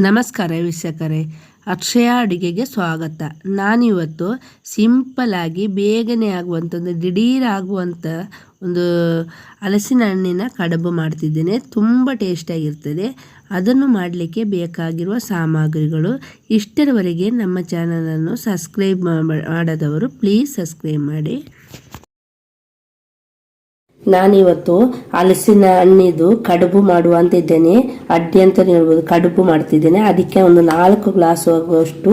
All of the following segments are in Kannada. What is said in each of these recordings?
ನಮಸ್ಕಾರ ವೀಕ್ಷಕರೇ, ಅಕ್ಷಯ ಅಡುಗೆಗೆ ಸ್ವಾಗತ. ನಾನಿವತ್ತು ಸಿಂಪಲಾಗಿ ಬೇಗನೆ ಆಗುವಂಥ ಒಂದು ದಿಢೀರ್ ಆಗುವಂಥ ಒಂದು ಹಲಸಿನ ಹಣ್ಣಿನ ಕಡುಬು ಮಾಡ್ತಿದ್ದೇನೆ. ತುಂಬ ಟೇಸ್ಟಾಗಿರ್ತದೆ ಅದನ್ನು ಮಾಡಲಿಕ್ಕೆ ಬೇಕಾಗಿರುವ ಸಾಮಗ್ರಿಗಳು ಇಷ್ಟರವರೆಗೆ ನಮ್ಮ ಚಾನಲನ್ನು ಸಬ್ಸ್ಕ್ರೈಬ್ ಮಾಡದವರು ಪ್ಲೀಸ್ ಸಬ್ಸ್ಕ್ರೈಬ್ ಮಾಡಿ. ನಾನಿವತ್ತು ಹಲಸಿನ ಹಣ್ಣಿದು ಕಡುಬು ಮಾಡುವ ಅಂತ ಇದ್ದೇನೆ ಅಡ್ಡಿ ಅಂತ ಹೇಳ್ಬೋದು, ಕಡುಬು ಮಾಡ್ತಿದ್ದೇನೆ. ಅದಕ್ಕೆ ಒಂದು ನಾಲ್ಕು ಗ್ಲಾಸ್ ಆಗುವಷ್ಟು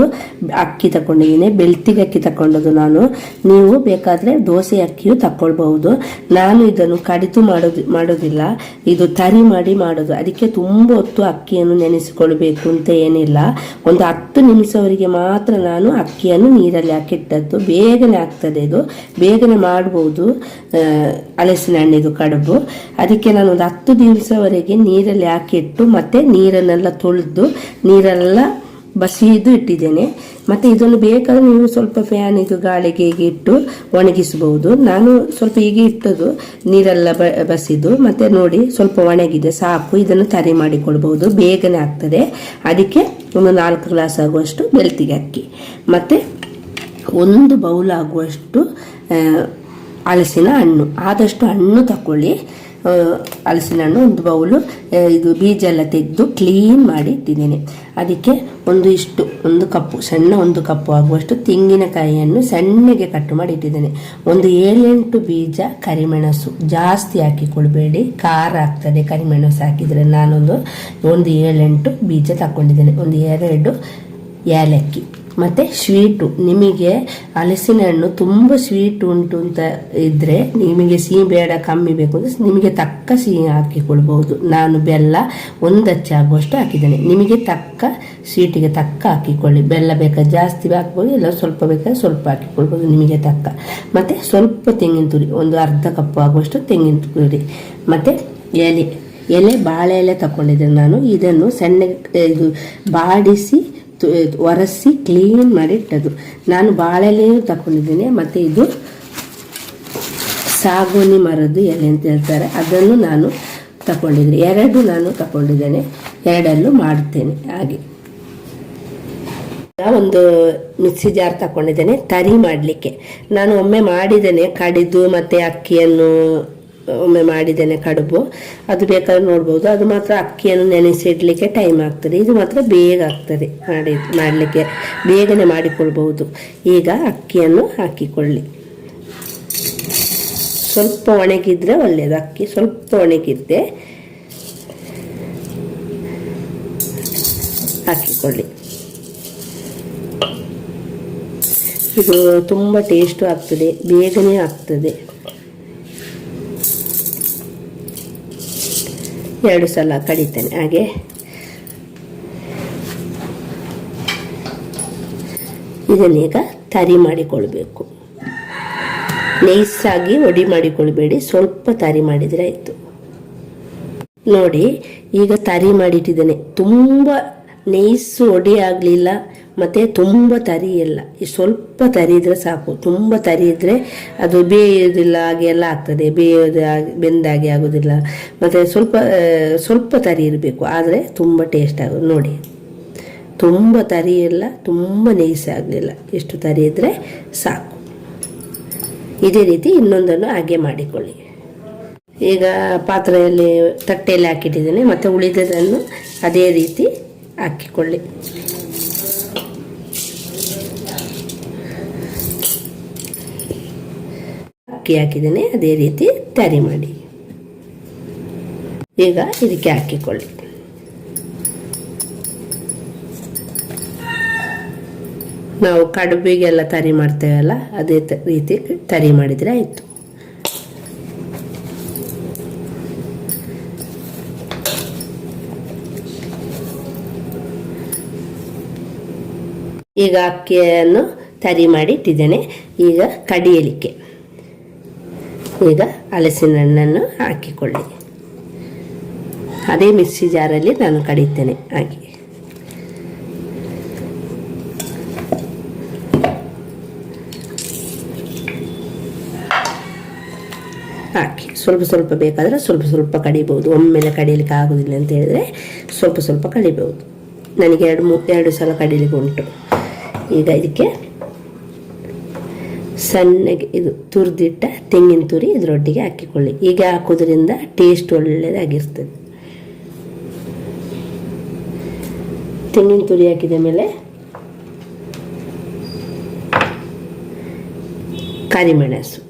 ಅಕ್ಕಿ ತಗೊಂಡಿದ್ದೀನಿ ಬೆಳ್ತಿಗೆ ಅಕ್ಕಿ ತಗೊಂಡದ್ದು ನಾನು. ನೀವು ಬೇಕಾದರೆ ದೋಸೆ ಅಕ್ಕಿಯು ತಗೊಳ್ಬಹುದು ನಾನು ಇದನ್ನು ಕಡಿತು ಮಾಡೋದು, ಮಾಡೋದಿಲ್ಲ. ಇದು ತರಿ ಮಾಡಿ ಮಾಡೋದು. ಅದಕ್ಕೆ ತುಂಬ ಹೊತ್ತು ಅಕ್ಕಿಯನ್ನು ನೆನೆಸಿಕೊಳ್ಬೇಕು ಅಂತ ಏನಿಲ್ಲ. ಒಂದು ಹತ್ತು ನಿಮಿಷವರೆಗೆ ಮಾತ್ರ ನಾನು ಅಕ್ಕಿಯನ್ನು ನೀರಲ್ಲಿ ಹಾಕಿಟ್ಟದ್ದು. ಬೇಗನೆ ಆಗ್ತದೆ ಇದು. ಬೇಗನೆ ಮಾಡ್ಬೋದು. ಹಲಸಿನ ಹಣ್ಣಿದು ಕಡುಬು. ಅದಕ್ಕೆ ನಾನು ಒಂದು ಹತ್ತು ದಿವಸವರೆಗೆ ನೀರಲ್ಲಿ ಹಾಕಿಟ್ಟು ಮತ್ತೆ ನೀರನ್ನೆಲ್ಲ ತೊಳೆದು, ನೀರೆಲ್ಲ ಬಸಿದು ಇಟ್ಟಿದ್ದೇನೆ. ಮತ್ತೆ ಇದನ್ನು ಬೇಕಾದ್ರೆ ನೀವು ಸ್ವಲ್ಪ ಫ್ಯಾನ್ ಇದು ಗಾಳಿಗೆ ಹೀಗೆ ಇಟ್ಟು ಒಣಗಿಸಬಹುದು. ನಾನು ಸ್ವಲ್ಪ ಹೀಗೆ ಇಟ್ಟದು ನೀರೆಲ್ಲ ಬಸಿದು, ಮತ್ತೆ ನೋಡಿ ಸ್ವಲ್ಪ ಒಣಗಿದೆ, ಸಾಕು, ಇದನ್ನು ತರಿ ಮಾಡಿಕೊಳ್ಬಹುದು. ಬೇಗನೆ ಆಗ್ತದೆ. ಅದಕ್ಕೆ ಒಂದು ನಾಲ್ಕು ಗ್ಲಾಸ್ ಆಗುವಷ್ಟು ಬೆಳ್ತಿಗೆ ಅಕ್ಕಿ. ಮತ್ತೆ ಒಂದು ಬೌಲ್ ಆಗುವಷ್ಟು ಹಲಸಿನ ಹಣ್ಣು. ಆದಷ್ಟು ಹಣ್ಣು ತಗೊಳ್ಳಿ ಹಲಸಿನ ಹಣ್ಣು ಒಂದು ಬೌಲು ಇದು ಬೀಜ ಎಲ್ಲ ತೆಗೆದು ಕ್ಲೀನ್ ಮಾಡಿ ಇಟ್ಟಿದ್ದೀನಿ. ಅದಕ್ಕೆ ಒಂದು ಇಷ್ಟು, ಒಂದು ಕಪ್ಪು, ಸಣ್ಣ ಒಂದು ಕಪ್ಪು ಆಗುವಷ್ಟು ತೆಂಗಿನಕಾಯಿಯನ್ನು ಸಣ್ಣಗೆ ಕಟ್ ಮಾಡಿ ಇಟ್ಟಿದ್ದೇನೆ. ಒಂದು ಏಳೆಂಟು ಬೀಜ ಕರಿಮೆಣಸು ಜಾಸ್ತಿ ಹಾಕಿಕೊಳ್ಬೇಡಿ. ಖಾರ ಆಗ್ತದೆ ಕರಿಮೆಣಸು ಹಾಕಿದರೆ. ನಾನೊಂದು, ಒಂದು ಏಳೆಂಟು ಬೀಜ ತಗೊಂಡಿದ್ದೇನೆ ಒಂದು ಎರಡು ಏಲಕ್ಕಿ. ಮತ್ತು ಸ್ವೀಟು ನಿಮಗೆ ಹಲಸಿನ ಹಣ್ಣು ತುಂಬ ಸ್ವೀಟ್ ಉಂಟು ಅಂತ ಇದ್ದರೆ ನಿಮಗೆ ಸಿಹಿ ಬೇಡ, ಕಮ್ಮಿ ಬೇಕು ಅಂದರೆ ನಿಮಗೆ ತಕ್ಕ ಸಿಹಿ ಹಾಕಿಕೊಳ್ಬಹುದು. ನಾನು ಬೆಲ್ಲ ಒಂದು ಆಗುವಷ್ಟು ಹಾಕಿದ್ದೇನೆ. ನಿಮಗೆ ತಕ್ಕ ಸ್ವೀಟಿಗೆ ತಕ್ಕ ಹಾಕಿಕೊಳ್ಳಿ. ಬೆಲ್ಲ ಬೇಕಾ ಜಾಸ್ತಿ ಹಾಕ್ಬೋದು, ಇಲ್ಲ ಸ್ವಲ್ಪ ಬೇಕಾದ್ರೆ ಸ್ವಲ್ಪ ಹಾಕಿಕೊಳ್ಬೋದು, ನಿಮಗೆ ತಕ್ಕ. ಮತ್ತು ಸ್ವಲ್ಪ ತೆಂಗಿನ ತುರಿ, ಒಂದು ಅರ್ಧ ಕಪ್ಪು ಆಗುವಷ್ಟು ತೆಂಗಿನ ತುರಿ. ಮತ್ತು ಎಲೆ ಎಲೆ ಬಾಳೆ ಎಲೆ ತಗೊಂಡಿದ್ದೇನೆ ನಾನು. ಇದನ್ನು ಸಣ್ಣ ಇದು ಬಾಡಿಸಿ ಒರೆಸಿ ಕ್ಲೀನ್ ಮಾಡಿ ಇಟ್ಟದು ನಾನು ಬಾಳೆಲೆಯೂ ತಗೊಂಡಿದ್ದೀನಿ ಮತ್ತು ಇದು ಸಾಗೋನಿ ಮರದ್ದು ಎಲೆ ಅಂತ ಹೇಳ್ತಾರೆ. ಅದನ್ನು ನಾನು ತಗೊಂಡಿದ್ದೀನಿ ಎರಡು ನಾನು ತಗೊಂಡಿದ್ದೇನೆ ಎರಡಲ್ಲೂ ಮಾಡ್ತೇನೆ ಹಾಗೆ. ಒಂದು ಮಿಕ್ಸಿ ಜಾರ್ ತಗೊಂಡಿದ್ದೇನೆ ತರಿ ಮಾಡಲಿಕ್ಕೆ. ನಾನು ಒಮ್ಮೆ ಮಾಡಿದ್ದೇನೆ, ಕಡಿದು ಮತ್ತು ಅಕ್ಕಿಯನ್ನು ಒಮ್ಮೆ ಮಾಡಿದ್ದೇನೆ ಕಡುಬು. ಅದು ಬೇಕಾದ್ರೆ ನೋಡ್ಬೋದು. ಅದು ಮಾತ್ರ ಅಕ್ಕಿಯನ್ನು ನೆನೆಸಿಡ್ಲಿಕ್ಕೆ ಟೈಮ್ ಆಗ್ತದೆ. ಇದು ಮಾತ್ರ ಬೇಗ ಆಗ್ತದೆ ಮಾಡಿ, ಮಾಡಲಿಕ್ಕೆ, ಬೇಗನೆ ಮಾಡಿಕೊಳ್ಬಹುದು. ಈಗ ಅಕ್ಕಿಯನ್ನು ಹಾಕಿಕೊಳ್ಳಿ. ಸ್ವಲ್ಪ ಒಣಗಿದ್ರೆ ಒಳ್ಳೆಯದು ಅಕ್ಕಿ ಸ್ವಲ್ಪ ಒಣಗಿದ್ದೆ. ಹಾಕಿಕೊಳ್ಳಿ. ಇದು ತುಂಬ ಟೇಸ್ಟು ಆಗ್ತದೆ. ಬೇಗನೆ ಆಗ್ತದೆ. ಎರಡು ಸಲ ಕಡಿತೇನೆ. ಹಾಗೆ. ಇದನ್ನೀಗ ತರಿ ಮಾಡಿಕೊಳ್ಬೇಕು. ನೈಸಾಗಿ ಒಡಿ ಮಾಡಿಕೊಳ್ಬೇಡಿ. ಸ್ವಲ್ಪ ತರಿ ಮಾಡಿದರೆ ಆಯಿತು. ನೋಡಿ, ಈಗ ತರಿ ಮಾಡಿಟ್ಟಿದ್ದೇನೆ. ತುಂಬ ನೈಸು ಒಡಿ ಆಗಲಿಲ್ಲ, ಮತ್ತು ತುಂಬ ತರಿ ಇಲ್ಲ. ಈ ಸ್ವಲ್ಪ ತರಿ ಇದ್ರೆ ಸಾಕು. ತುಂಬ ತರಿ ಇದ್ದರೆ ಅದು ಬೇಯೋದಿಲ್ಲ, ಹಾಗೆ ಎಲ್ಲ ಆಗ್ತದೆ. ಬೇಯೋದು ಬೆಂದಾಗೆ ಆಗೋದಿಲ್ಲ. ಮತ್ತು ಸ್ವಲ್ಪ ಸ್ವಲ್ಪ ತರಿ ಇರಬೇಕು. ಆದರೆ ತುಂಬ ಟೇಸ್ಟ್ ಆಗೋದು. ನೋಡಿ, ತುಂಬ ತರಿ ಇಲ್ಲ, ತುಂಬ ಆಗಲಿಲ್ಲ. ಎಷ್ಟು ತರಿ ಇದ್ದರೆ ಸಾಕು. ಇದೇ ರೀತಿ ಇನ್ನೊಂದನ್ನು ಹಾಗೆ ಮಾಡಿಕೊಳ್ಳಿ. ಈಗ ಪಾತ್ರೆಯಲ್ಲಿ ತಟ್ಟೆಯಲ್ಲಿ ಹಾಕಿಟ್ಟಿದ್ದೀನಿ. ಮತ್ತು ಉಳಿದದನ್ನು ಅದೇ ರೀತಿ ಹಾಕಿಕೊಳ್ಳಿ. ಅಕ್ಕಿ ಹಾಕಿದ್ದೇನೆ, ಅದೇ ರೀತಿ ತರಿ ಮಾಡಿ. ಈಗ ಇದಕ್ಕೆ ಹಾಕಿಕೊಳ್ಳಿ. ನಾವು ಕಡುಬಿಗೆಲ್ಲ ತರಿ ಮಾಡ್ತೇವಲ್ಲ, ಅದೇ ರೀತಿ ತರಿ ಮಾಡಿದರೆ ಆಯಿತು. ಈಗ ಅಕ್ಕಿಯನ್ನು ತರಿ ಮಾಡಿ ಇಟ್ಟಿದ್ದೇನೆ. ಈಗ ಕಡಿಯಲಿಕ್ಕೆ. ಈಗ ಹಲಸಿನ ಹಣ್ಣನ್ನು ಹಾಕಿಕೊಳ್ಳಿ. ಅದೇ ಮಿಕ್ಸಿ ಜಾರಲ್ಲಿ ನಾನು ಕಡಿತೇನೆ ಹಾಗೆ. ಹಾಕಿ. ಸ್ವಲ್ಪ ಸ್ವಲ್ಪ ಬೇಕಾದರೆ ಸ್ವಲ್ಪ ಸ್ವಲ್ಪ ಕಡಿಬೋದು. ಒಮ್ಮೆಲೆ ಕಡಿಯಲಿಕ್ಕೆ ಆಗೋದಿಲ್ಲ ಅಂತ ಹೇಳಿದ್ರೆ ಸ್ವಲ್ಪ ಸ್ವಲ್ಪ ಕಡಿಬೋದು. ನನಗೆ ಎರಡು ಮೂ ಎರಡು ಸಲ ಕಡಿಲಿಕ್ಕೆ ಉಂಟು. ಈಗ ಇದಕ್ಕೆ ಸಣ್ಣಗೆ ಇದು ತುರಿದಿಟ್ಟ ತೆಂಗಿನ ತುರಿ ಇದರೊಟ್ಟಿಗೆ ಹಾಕಿಕೊಳ್ಳಿ. ಹೀಗೆ ಹಾಕೋದ್ರಿಂದ ಟೇಸ್ಟ್ ಒಳ್ಳೆಯದಾಗಿರ್ತದೆ ತೆಂಗಿನ ತುರಿ ಹಾಕಿದ ಮೇಲೆ ಕರಿಮೆಣಸು.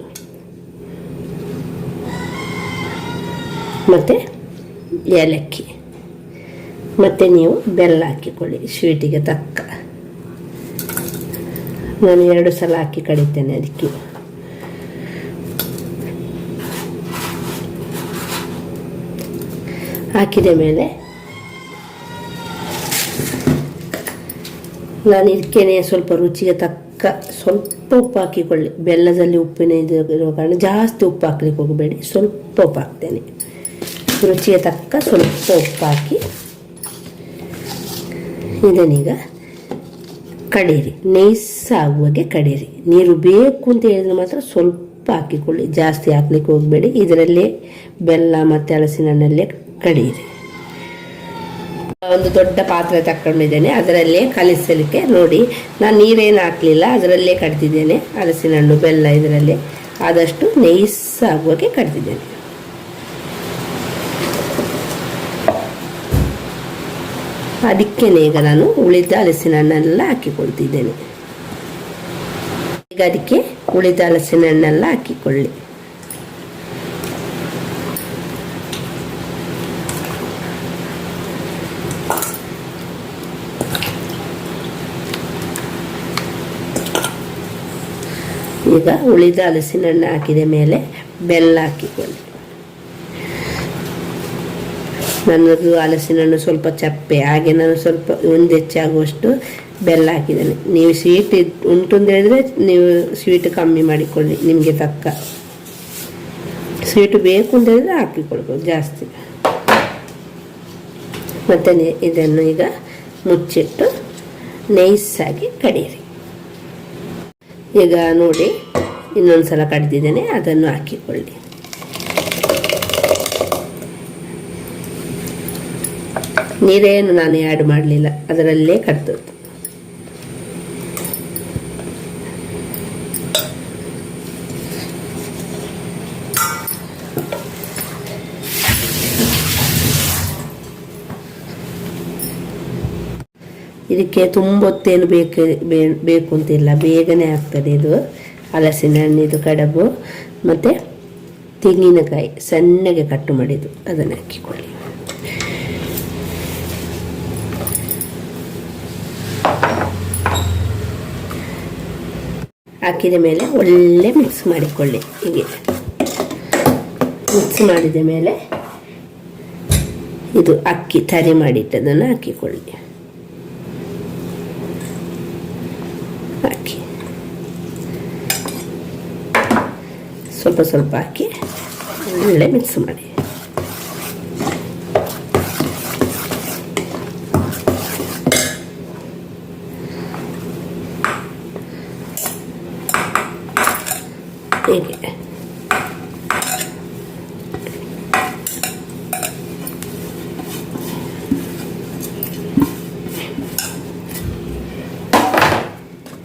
ಮತ್ತು ಏಲಕ್ಕಿ. ಮತ್ತು ನೀವು ಬೆಲ್ಲ ಹಾಕಿಕೊಳ್ಳಿ ಸ್ವೀಟಿಗೆ ತಕ್ಕ. ನಾನು ಎರಡು ಸಲ ಹಾಕಿ ಕಡಿತೇನೆ ಅದಕ್ಕೆ. ಹಾಕಿದ ಮೇಲೆ ನಾನು ಇದಕ್ಕೇನೆ ಸ್ವಲ್ಪ ರುಚಿಗೆ ತಕ್ಕ ಸ್ವಲ್ಪ ಉಪ್ಪು ಹಾಕಿಕೊಳ್ಳಿ. ಬೆಲ್ಲದಲ್ಲಿ ಉಪ್ಪಿನ ಇದು ಇರೋ ಕಾರಣ ಜಾಸ್ತಿ ಉಪ್ಪು ಹಾಕ್ಲಿಕ್ಕೆ ಹೋಗಬೇಡಿ. ಸ್ವಲ್ಪ ಉಪ್ಪು ಹಾಕ್ತೇನೆ. ರುಚಿಗೆ ತಕ್ಕ ಸ್ವಲ್ಪ ಉಪ್ಪು ಹಾಕಿ. ಇದನ್ನೀಗ ಕಡೀರಿ, ನೈಸಾಗುವಾಗೆ ಕಡೀರಿ. ನೀರು ಬೇಕು ಅಂತ ಹೇಳಿದ್ರೆ ಮಾತ್ರ ಸ್ವಲ್ಪ ಹಾಕಿಕೊಳ್ಳಿ, ಜಾಸ್ತಿ ಹಾಕ್ಲಿಕ್ಕೆ ಹೋಗಬೇಡಿ. ಇದರಲ್ಲೇ ಬೆಲ್ಲ ಮತ್ತು ಹಲಸಿನ ಹಣ್ಣಲ್ಲೇ ಕಡೀರಿ. ಒಂದು ದೊಡ್ಡ ಪಾತ್ರೆ ತಕ್ಕೊಂಡಿದ್ದೇನೆ, ಅದರಲ್ಲೇ ಕಲಿಸಲಿಕ್ಕೆ ನೋಡಿ. ನಾನು ನೀರೇನು ಹಾಕಲಿಲ್ಲ, ಅದರಲ್ಲೇ ಕಡ್ತಿದ್ದೇನೆ ಹಲಸಿನ ಹಣ್ಣು ಬೆಲ್ಲ ಇದರಲ್ಲೇ. ಆದಷ್ಟು ನೈಸ್ ಆಗುವಾಗೆ ಕಡ್ತಿದ್ದೇನೆ ಅದಕ್ಕೇನೆ ಈಗ ನಾನು ಉಳಿದ ಹಲಸಿನ ಹಣ್ಣೆಲ್ಲ ಹಾಕಿಕೊಳ್ತಿದ್ದೇನೆ. ಈಗ ಅದಕ್ಕೆ ಉಳಿದ ಹಲಸಿನ ಹಣ್ಣೆಲ್ಲ ಹಾಕಿಕೊಳ್ಳಿ. ಈಗ ಉಳಿದ ಹಲಸಿನ ಹಣ್ಣು ಹಾಕಿದ ಮೇಲೆ ಬೆಲ್ಲ ಹಾಕಿಕೊಳ್ಳಿ. ನನ್ನದು ಹಲಸಿನ ಹಣ್ಣು ಸ್ವಲ್ಪ ಚಪ್ಪೆ, ಹಾಗೆ ನಾನು ಸ್ವಲ್ಪ ಒಂದು ಹೆಚ್ಚಾಗುವಷ್ಟು ಬೆಲ್ಲ ಹಾಕಿದ್ದೇನೆ. ನೀವು ಸ್ವೀಟ್ ಉಂಟು ಅಂತ ಹೇಳಿದರೆ ನೀವು ಸ್ವೀಟ್ ಕಮ್ಮಿ ಮಾಡಿಕೊಳ್ಳಿ, ನಿಮಗೆ ತಕ್ಕ. ಸ್ವೀಟ್ ಬೇಕು ಅಂತ ಹೇಳಿದರೆ ಹಾಕಿಕೊಳ್ಬೋದು ಜಾಸ್ತಿ. ಮತ್ತು ಇದನ್ನು ಈಗ ಮುಚ್ಚಿಟ್ಟು ನೈಸಾಗಿ ಕಡಿಯಿರಿ. ಈಗ ನೋಡಿ ಇನ್ನೊಂದು ಸಲ ಕಡಿದಿದ್ದೇನೆ, ಅದನ್ನು ಹಾಕಿಕೊಳ್ಳಿ. ನೀರೇನು ನಾನು ಆ್ಯಡ್ ಮಾಡಲಿಲ್ಲ. ಅದರಲ್ಲೇ ಕಟ್ತದ್ದು ಇದಕ್ಕೆ ತುಂಬ ಬೇಕು, ಬೇ- ಬೇಕು ಅಂತಿಲ್ಲ. ಬೇಗನೆ ಆಗ್ತದೆ ಇದು. ಹಲಸಿನ ಹಣ್ಣಿದು ಕಡಬು. ಮತ್ತು ತೆಂಗಿನಕಾಯಿ ಸಣ್ಣಗೆ ಕಟ್ಟು ಮಾಡಿದ್ದು. ಅದನ್ನು ಹಾಕಿಕೊಳ್ಳಿ. ಹಾಕಿದ ಮೇಲೆ ಒಳ್ಳೆ ಮಿಕ್ಸ್ ಮಾಡಿಕೊಳ್ಳಿ. ಹೀಗೆ. ಮಿಕ್ಸ್ ಮಾಡಿದ ಮೇಲೆ ಇದು ಅಕ್ಕಿ, ತರಿ ಮಾಡಿಟ್ಟದನ್ನು ಹಾಕಿಕೊಳ್ಳಿ. ಹಾಕಿ. ಸ್ವಲ್ಪ ಸ್ವಲ್ಪ ಹಾಕಿ ಒಳ್ಳೆ ಮಿಕ್ಸ್ ಮಾಡಿ. ಹೀಗೆ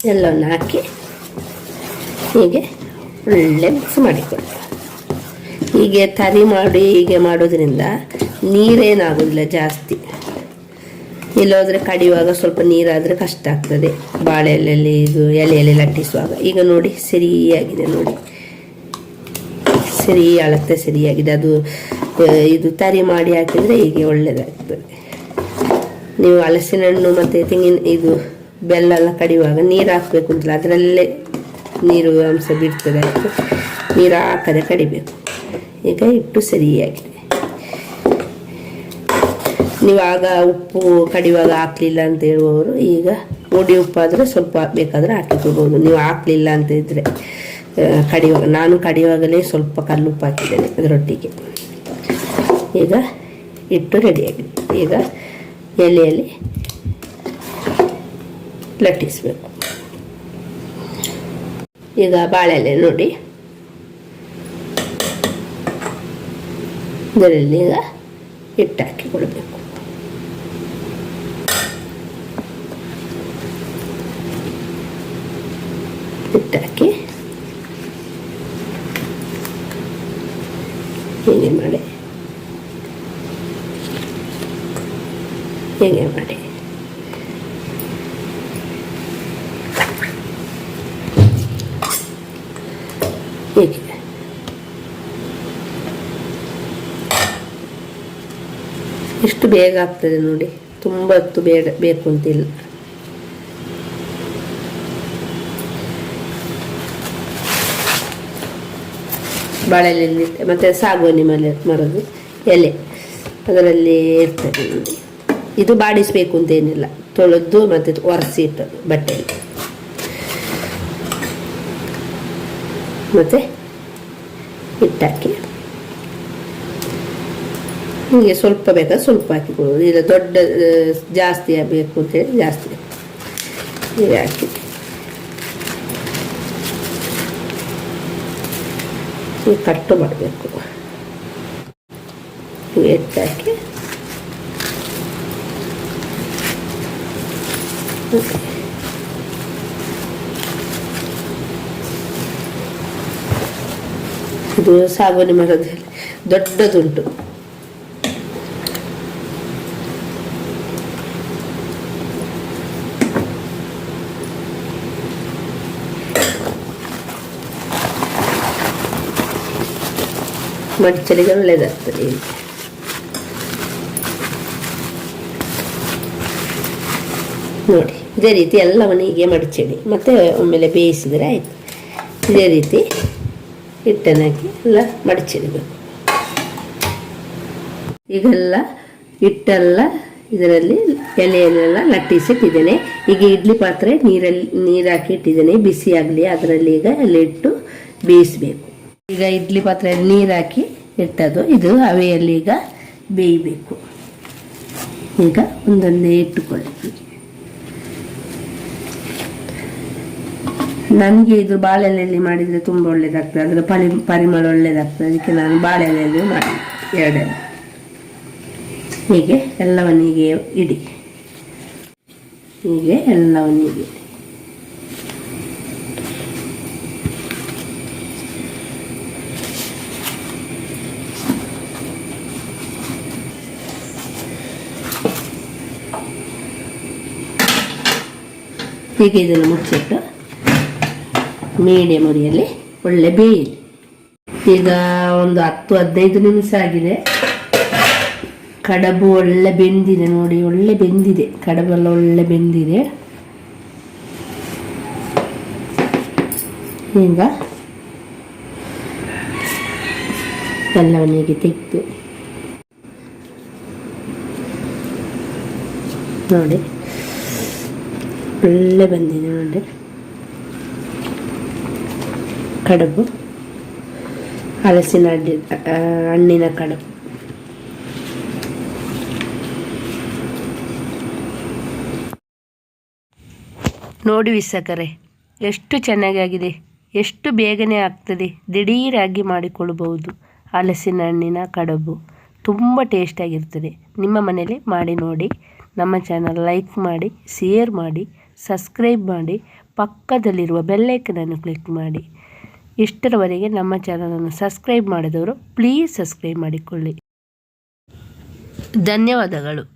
ಎಲ್ಲವನ್ನು ಹಾಕಿ. ಹೀಗೆ ಒಳ್ಳೆ ಮಿಕ್ಸ್ ಮಾಡಿಕೊಳ್ಳಿ. ಹೀಗೆ ತರಿ ಮಾಡಿ ಹೀಗೆ ಮಾಡೋದ್ರಿಂದ ನೀರೇನಾಗೋದಿಲ್ಲ ಜಾಸ್ತಿ. ಇಲ್ಲೋದ್ರೆ ಕಡಿಯುವಾಗ ಸ್ವಲ್ಪ ನೀರಾದರೆ ಕಷ್ಟ ಆಗ್ತದೆ. ಬಾಳೆ ಎಲೆಯಲ್ಲಿ ಇದು ಎಲೆಯಲ್ಲಿ ಲಟ್ಟಿಸುವಾಗ. ಈಗ ನೋಡಿ, ಸರಿಯಾಗಿದೆ ನೋಡಿ. ಸರಿ, ಅಳತೆ ಸರಿಯಾಗಿದೆ, ಅದು ಇದು ತರಿ ಮಾಡಿ ಹಾಕಿದರೆ ಹೀಗೆ ಒಳ್ಳೆಯದಾಗ್ತದೆ ನೀವು ಹಲಸಿನ ಹಣ್ಣು ಮತ್ತು ತೆಂಗಿನ, ಇದು ಬೆಲ್ಲ ಎಲ್ಲ ಕಡಿಯುವಾಗ ನೀರು ಹಾಕಬೇಕು ಅಂತಲ್ಲ, ಅದರಲ್ಲೇ ನೀರು ಅಂಶ ಬಿಡ್ತದೆ ನೀರು ಹಾಕದೆ ಕಡಿಬೇಕು. ಈಗ ಇಟ್ಟು ಸರಿಯಾಗಿದೆ. ನೀವು ಆಗ ಉಪ್ಪು ಕಡಿಯುವಾಗ ಹಾಕಲಿಲ್ಲ ಅಂತ ಹೇಳುವವರು, ಈಗ ಒಡಿ ಉಪ್ಪಾದರೆ ಸ್ವಲ್ಪ ಬೇಕಾದರೆ ಹಾಕಿಕೊಳ್ಬೋದು ನೀವು ಹಾಕಲಿಲ್ಲ ಅಂತ ಇದ್ದರೆ ಕಡಿಯುವಾಗ ನಾನು ಕಡಿಯುವಾಗಲೇ ಸ್ವಲ್ಪ ಕಲ್ಲುಪ್ಪು ಹಾಕಿದ್ದೇನೆ ಅದರೊಟ್ಟಿಗೆ. ಈಗ ಹಿಟ್ಟು ರೆಡಿಯಾಗಿದೆ ಈಗ ಎಲೆಯಲ್ಲಿ ಲಟ್ಟಿಸಬೇಕು. ಈಗ ಬಾಳೆ ಎಲೆ ನೋಡಿ. ಇದರಲ್ಲಿ ಈಗ ಹಿಟ್ಟು ಹಾಕಿಕೊಳ್ಬೇಕು ಹೀಗೆ ಮಾಡಿ. ಹೀಗೆ ಮಾಡಿ. ಹೀಗೆ. ಎಷ್ಟು ಬೇಗ ಆಗ್ತದೆ ನೋಡಿ. ತುಂಬ ಹೊತ್ತು ಬೇಡ ಬೇಕು ಅಂತಿಲ್ಲ. ಬಾಳೆಲೆಲ್ಲಿ ಮತ್ತು ಸಾಗುವಾನಿ ಮಲೆ ಮರದು ಎಲೆ. ಅದರಲ್ಲಿ ಇರ್ತದೆ ಇದು ಬಾಡಿಸಬೇಕು ಅಂತೇನಿಲ್ಲ ತೊಳೆದು ಮತ್ತು ಒರೆಸಿ ಇಟ್ಟದ್ದು ಬಟ್ಟೆ ಮತ್ತು ಹಿಟ್ಟಾಕಿ ಹೀಗೆ ಸ್ವಲ್ಪ ಬೇಕಾದ್ರೆ ಸ್ವಲ್ಪ ಹಾಕಿಕೊಳ್ಳೋದು. ಇಲ್ಲ ದೊಡ್ಡ, ಜಾಸ್ತಿ ಬೇಕು ಅಂತೇಳಿ ಜಾಸ್ತಿ. ಹಾಕಿ ಹೀಗೆ ಕಟ್ಟು ಮಾಡಬೇಕು. ಹೀಗೆ ಎತ್ತಾಕಿ ಇದು ಸಾಗುವಾನಿ ಮರದಲ್ಲಿ ದೊಡ್ಡದುಂಟು. ಮಡಿಚಲಿಗೆ ಒಳ್ಳೆಯದಾಗ್ತದೆ ಒಳ್ಳೇದಾಗ್ತದೆ ನೋಡಿ, ಇದೇ ರೀತಿ ಎಲ್ಲವನ್ನು ಹೀಗೆ ಮಡಿಚಿಡಿ. ಮತ್ತೆ ಒಮ್ಮೆಲೆ ಬೇಯಿಸಿದರೆ ಆಯಿತು. ಇದೇ ರೀತಿ ಹಿಟ್ಟನ್ನು ಹಾಕಿ ಎಲ್ಲ ಮಡಚಿಡಬೇಕು. ಈಗೆಲ್ಲ ಹಿಟ್ಟೆಲ್ಲ ಇದರಲ್ಲಿ ಎಲೆಯಲ್ಲೆಲ್ಲ ಲಟ್ಟಿಸಿಟ್ಟಿದ್ದೇನೆ. ಈಗ ಇಡ್ಲಿ ಪಾತ್ರೆ ನೀರಲ್ಲಿ ನೀರು ಹಾಕಿ ಇಟ್ಟಿದ್ದೇನೆ ಬಿಸಿ ಆಗಲಿ ಅದರಲ್ಲಿ ಈಗ ಎಲ್ಲ ಇಟ್ಟು ಬೇಯಿಸಬೇಕು. ಈಗ ಇಡ್ಲಿ ಪಾತ್ರೆಯಲ್ಲಿ ನೀರು ಹಾಕಿ ಇಟ್ಟದು ಇದು ಹವೆಯಲ್ಲಿ ಈಗ ಬೇಯಬೇಕು. ಈಗ ಒಂದೊಂದೇ ಇಟ್ಟುಕೊಳ್ಳಿ. ನನಗೆ ಇದು ಬಾಳೆಲೆಯಲ್ಲಿ ಮಾಡಿದರೆ ತುಂಬ ಒಳ್ಳೆಯದಾಗ್ತದೆ ಅದರ ಪರಿ, ಪರಿಮಳ ಒಳ್ಳೆಯದಾಗ್ತದೆ ಅದಕ್ಕೆ ನಾನು ಬಾಳೆಲೆಯಲ್ಲಿ ಮಾಡಿ ಎರಡೆಲ್ಲ ಹೀಗೆ ಎಲ್ಲವನ್ನೀಗೆ ಇಡಿ. ಹೀಗೆ ಎಲ್ಲವನ್ನು ಹೀಗೆ ಇದನ್ನು ಮುಚ್ಚಿಟ್ಟು ಮೀಡಿಯಮ್ ಉರಿಯಲ್ಲಿ ಒಳ್ಳೆ ಬೇಯಲಿ ಈಗ ಒಂದು ಹತ್ತು ಹದಿನೈದು ನಿಮಿಷ ಆಗಿದೆ. ಕಡಬು ಒಳ್ಳೆ ಬೆಂದಿದೆ ನೋಡಿ, ಒಳ್ಳೆ ಬೆಂದಿದೆ. ಕಡಬೆಲ್ಲ ಒಳ್ಳೆ ಬೆಂದಿದೆ. ಈಗ ಎಲ್ಲವನ್ನಿಗೆ ತೆಗೆದು ನೋಡಿ. ಒಳ್ಳೆ ಬಂದಿದೆ ನೋಡಿ. ಕಡುಬು, ಹಲಸಿನ ಅಡ್ಡಿ ಹಣ್ಣಿನ ಕಡುಬು. ನೋಡಿ ವಿಸಕರೆ ಎಷ್ಟು ಚೆನ್ನಾಗಿದೆ ಎಷ್ಟು ಬೇಗನೆ ಆಗ್ತದೆ. ದಿಢೀರಾಗಿ ಮಾಡಿಕೊಳ್ಳಬಹುದು. ಹಲಸಿನ ಹಣ್ಣಿನ ಕಡುಬು ತುಂಬ ಟೇಸ್ಟಾಗಿರ್ತದೆ. ನಿಮ್ಮ ಮನೇಲಿ ಮಾಡಿ ನೋಡಿ. ನಮ್ಮ ಚಾನಲ್ ಲೈಕ್ ಮಾಡಿ, ಶೇರ್ ಮಾಡಿ. ಸಬ್ಸ್ಕ್ರೈಬ್ ಮಾಡಿ, ಪಕ್ಕದಲ್ಲಿರುವ ಬೆಲ್ಲೈಕನನ್ನು ಕ್ಲಿಕ್ ಮಾಡಿ. ಇಷ್ಟರವರೆಗೆ ನಮ್ಮ ಚಾನಲನ್ನು ಸಬ್ಸ್ಕ್ರೈಬ್ ಮಾಡಿದವರು, ಪ್ಲೀಸ್ ಸಬ್ಸ್ಕ್ರೈಬ್ ಮಾಡಿಕೊಳ್ಳಿ. ಧನ್ಯವಾದಗಳು.